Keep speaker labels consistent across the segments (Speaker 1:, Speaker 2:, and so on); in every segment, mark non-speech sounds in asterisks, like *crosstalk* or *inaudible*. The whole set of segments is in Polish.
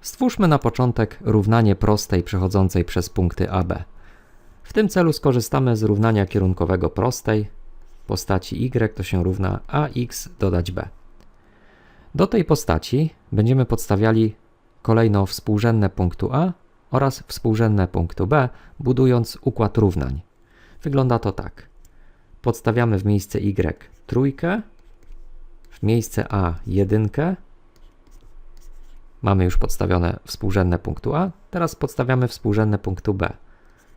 Speaker 1: Stwórzmy na początek równanie prostej przechodzącej przez punkty AB. W tym celu skorzystamy z równania kierunkowego prostej postaci y to się równa ax dodać b. Do tej postaci będziemy podstawiali kolejno współrzędne punktu A oraz współrzędne punktu B, budując układ równań. Wygląda to tak. Podstawiamy w miejsce y trójkę, w miejsce A jedynkę, Mamy już podstawione współrzędne punktu A, teraz podstawiamy współrzędne punktu B.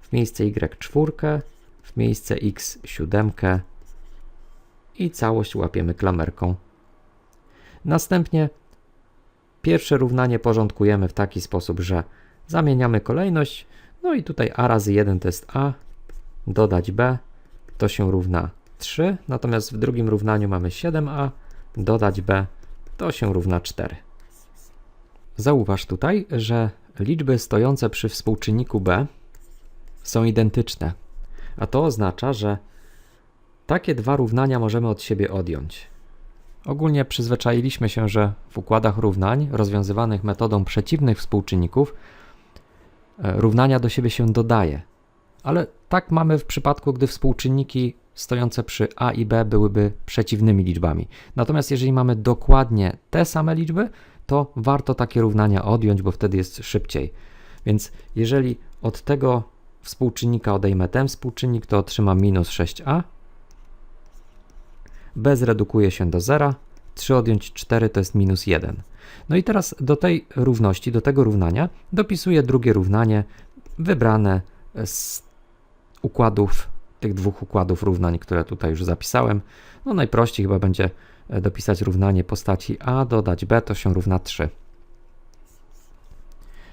Speaker 1: W miejsce y czwórkę, w miejsce x siódemkę i całość łapiemy klamerką. Następnie pierwsze równanie porządkujemy w taki sposób, że zamieniamy kolejność, no i tutaj a razy 1 to jest a, dodać b, to się równa 3, natomiast w drugim równaniu mamy 7a, dodać b, to się równa 4. Zauważ tutaj, że liczby stojące przy współczynniku b są identyczne, a to oznacza, że takie dwa równania możemy od siebie odjąć. Ogólnie przyzwyczailiśmy się, że w układach równań rozwiązywanych metodą przeciwnych współczynników e, równania do siebie się dodaje. Ale tak mamy w przypadku, gdy współczynniki stojące przy a i b byłyby przeciwnymi liczbami. Natomiast jeżeli mamy dokładnie te same liczby, to warto takie równania odjąć, bo wtedy jest szybciej. Więc jeżeli od tego współczynnika odejmę ten współczynnik, to otrzymam minus 6a. b zredukuje się do 0. 3 odjąć 4 to jest minus 1. No i teraz do tej równości, do tego równania dopisuję drugie równanie wybrane z układów, tych dwóch układów równań, które tutaj już zapisałem. No najprościej chyba będzie E, dopisać równanie postaci a dodać b to się równa 3.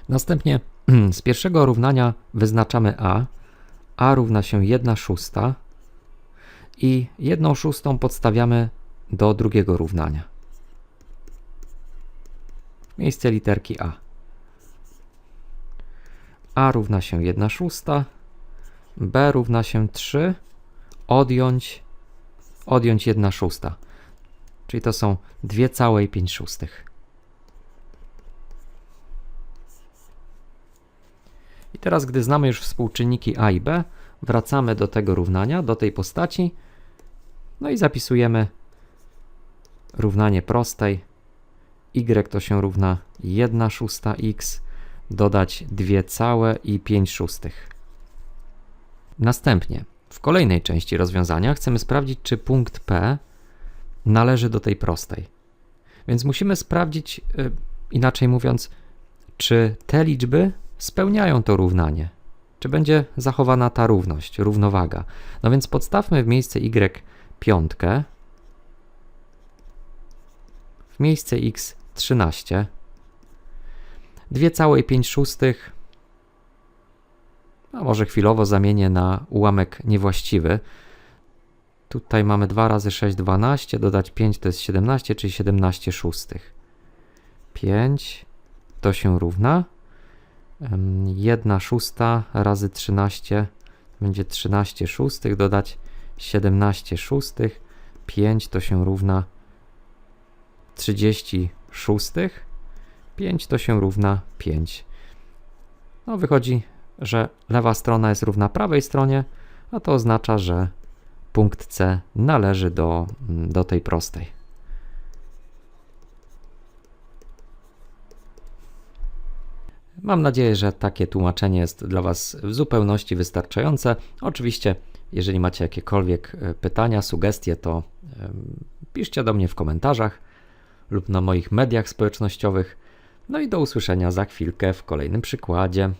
Speaker 1: Następnie *clears throat* z pierwszego równania wyznaczamy a. a równa się 1 szósta i 1 szóstą podstawiamy do drugiego równania. Miejsce literki a. a równa się 1 szósta, b równa się 3, odjąć, odjąć 1 szósta czyli to są 2,5 szóstych. I teraz, gdy znamy już współczynniki a i b, wracamy do tego równania, do tej postaci, no i zapisujemy równanie prostej. y to się równa 1 szósta x, dodać 2,5 szóstych. Następnie, w kolejnej części rozwiązania chcemy sprawdzić, czy punkt P należy do tej prostej. Więc musimy sprawdzić, y, inaczej mówiąc, czy te liczby spełniają to równanie. Czy będzie zachowana ta równość, równowaga. No więc podstawmy w miejsce y piątkę, w miejsce x 13, 2,5 szóstych, a może chwilowo zamienię na ułamek niewłaściwy, Tutaj mamy 2 razy 6, 12, dodać 5 to jest 17, czyli 17 szóstych. 5 to się równa. 1 szósta razy 13 będzie 13 szóstych, dodać 17 szóstych. 5 to się równa 30 szóstych. 5 to się równa 5. No wychodzi, że lewa strona jest równa prawej stronie, a to oznacza, że punkt C należy do, do tej prostej. Mam nadzieję, że takie tłumaczenie jest dla Was w zupełności wystarczające. Oczywiście, jeżeli macie jakiekolwiek e, pytania, sugestie, to piszcie do mnie w komentarzach lub na moich mediach społecznościowych. No i do usłyszenia za chwilkę w kolejnym przykładzie.